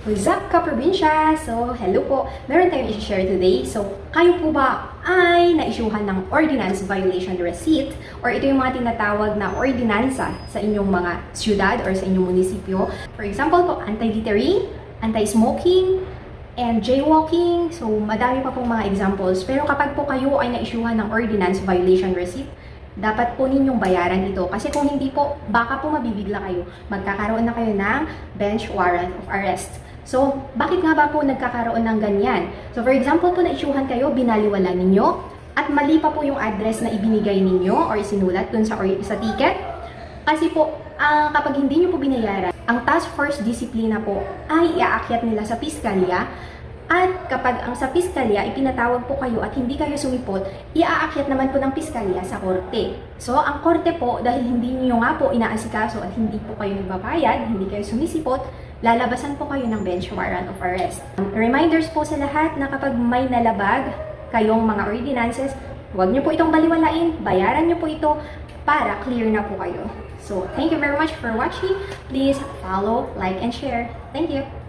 What's up, ka-probinsya? So, hello po. Meron tayong i-share today. So, kayo po ba ay naisyuhan ng ordinance violation receipt or ito yung mga tinatawag na ordinansa sa inyong mga syudad or sa inyong munisipyo? For example po, anti-littering, anti-smoking, and jaywalking. So, madami pa pong mga examples. Pero kapag po kayo ay naisyuhan ng ordinance violation receipt, dapat po ninyong bayaran ito. Kasi kung hindi po, baka po mabibigla kayo. Magkakaroon na kayo ng bench warrant of arrest. So, bakit nga ba po nagkakaroon ng ganyan? So, for example po, na-issuehan kayo, binaliwala ninyo, at mali pa po yung address na ibinigay ninyo or sinulat dun sa, or, sa ticket. Kasi po, ah, kapag hindi nyo po binayaran, ang task force disiplina po ay iaakyat nila sa piskalya at kapag ang sa piskalya, ipinatawag po kayo at hindi kayo sumipot, iaakyat naman po ng piskalya sa korte. So, ang korte po, dahil hindi niyo nga po inaasikaso at hindi po kayo nagbabayad, hindi kayo sumisipot, lalabasan po kayo ng bench warrant of arrest. Reminders po sa lahat na kapag may nalabag kayong mga ordinances, huwag niyo po itong baliwalain, bayaran niyo po ito para clear na po kayo. So, thank you very much for watching. Please follow, like, and share. Thank you!